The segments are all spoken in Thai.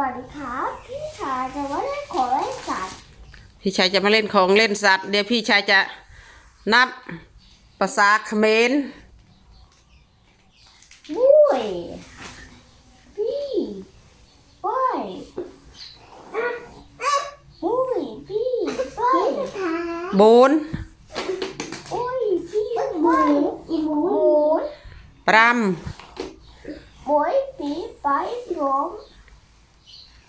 วัสดีครับพี่ชายจะว่าเล่นของเล่นสัตว์พี่ชายจะมาเล่นของเล่นสัตว์ เดี๋ยวพี่ชายจะนับภาษาเขมรบุ้ยพี่ป้อยบุ้ยพี่ป้อยโบนโอ้ยพี่ป้อยอีหมูปรหมวยปีไป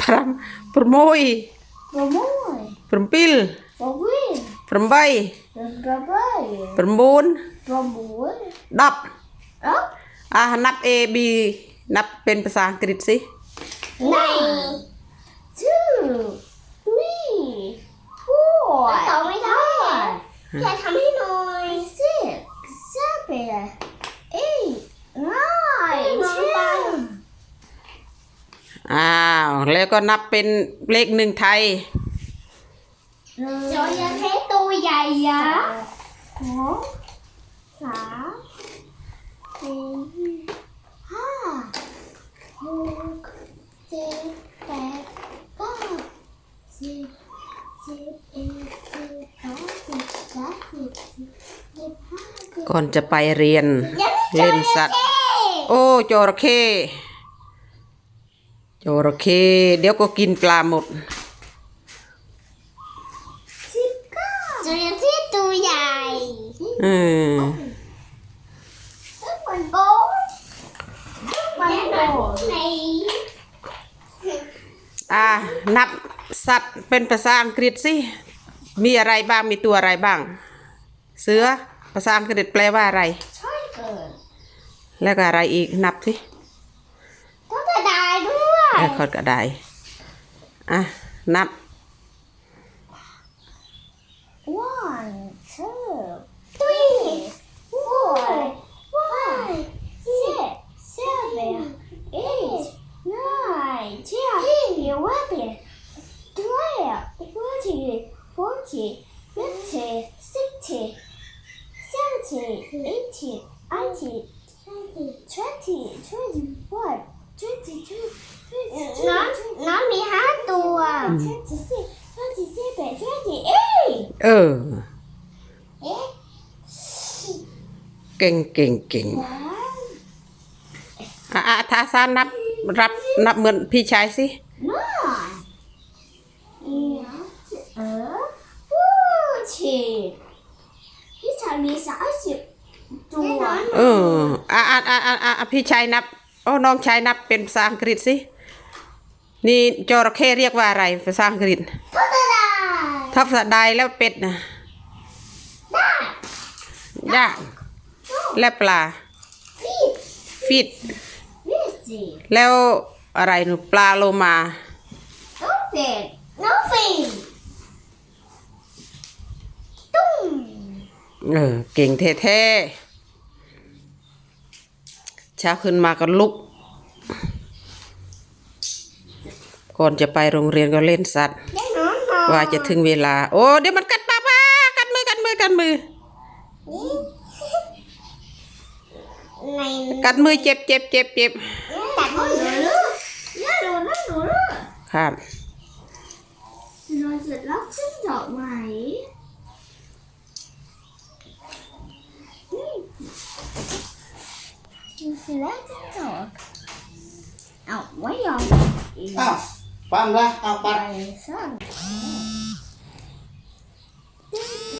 Param permoy. Permoy. Permpil. Permpil. Permbay. Permbay. Permbun. Permbun. Dap. Dap. อะนับ A B นับเป็นภาษาอังกฤษสิ Nine two three four ต่อไม่ได้แค่ทำให้ แล้วก็นับเป็นเลขหนึ่งไทยจอยยังให้ตัวใหญ่อะสองสามสี่ห้าหกเจ็ดแปดเก้าสิบสิบเอ็ดสิบสองสิบสามสิบสี่สิบห้าสิบก่อนจะไปเรียนเล่นสัตว์โอ้จระเข้ จระเข้เดี๋ยวก็กินปลาหมดสิบเก้าจอยยังที่ตัวใหญ่อืมมันโบมันโบในอ่านับสัตว์เป็นภาษาอังกฤษสิ มีอะไรบ้าง มีตัวอะไรบ้าง เสือ ภาษาอังกฤษแปลว่าอะไรช่วยเกิดแล้วก็อะไรอีก นับสิ เออคอดก็ได้อ่ะนับ one two three four five six seven eight nine ten eleven twelve thirteen fourteen fifteen sixteen seventeen eighteen nineteen twenty twenty one twenty two ตัว twenty six twenty seven twenty eight เออ เอ๊ะเก่งเก่งเก่งว้าวอะอะทาซานนับรับนับเหมือนพี่ชายสิน่าอีเออฟูชิพี่ชายมีสามสิบตัวเอออะอะอะอะอะอะพี่ชายนับโอ้น้องชายนับเป็นภาษาอังกฤษสิ นี่จระเข้เรียกว่าอะไรภาษาอังกฤษพัฒนาทับสะใดแล้วเป็ดนะได้ย่างและปลาฟีดฟิตวิสิแล้วอะไรหนูปลาโลมาน้องเป็ดน้องฟีดตุ้มเออเก่งแท้ๆเช้าขึ้นมาก็ลุก ก่อนจะไปโรงเรียนก็เล่นสัตว์ได้น้องนอนว่าจะถึงเวลา โอ้เดี๋ยวมันกัดป้าป้ากัดมือกัดมือกัดมือในกัดมือเจ็บเจ็บเจ็บเจ็บตัดมือหนูลูกย่าโดนนะหนูลูกครับนอนเสร็จแล้วขึ้นดอกไม้กินเสร็จแล้วขึ้นดอกเอาไว้ยอมอ้าว ปันล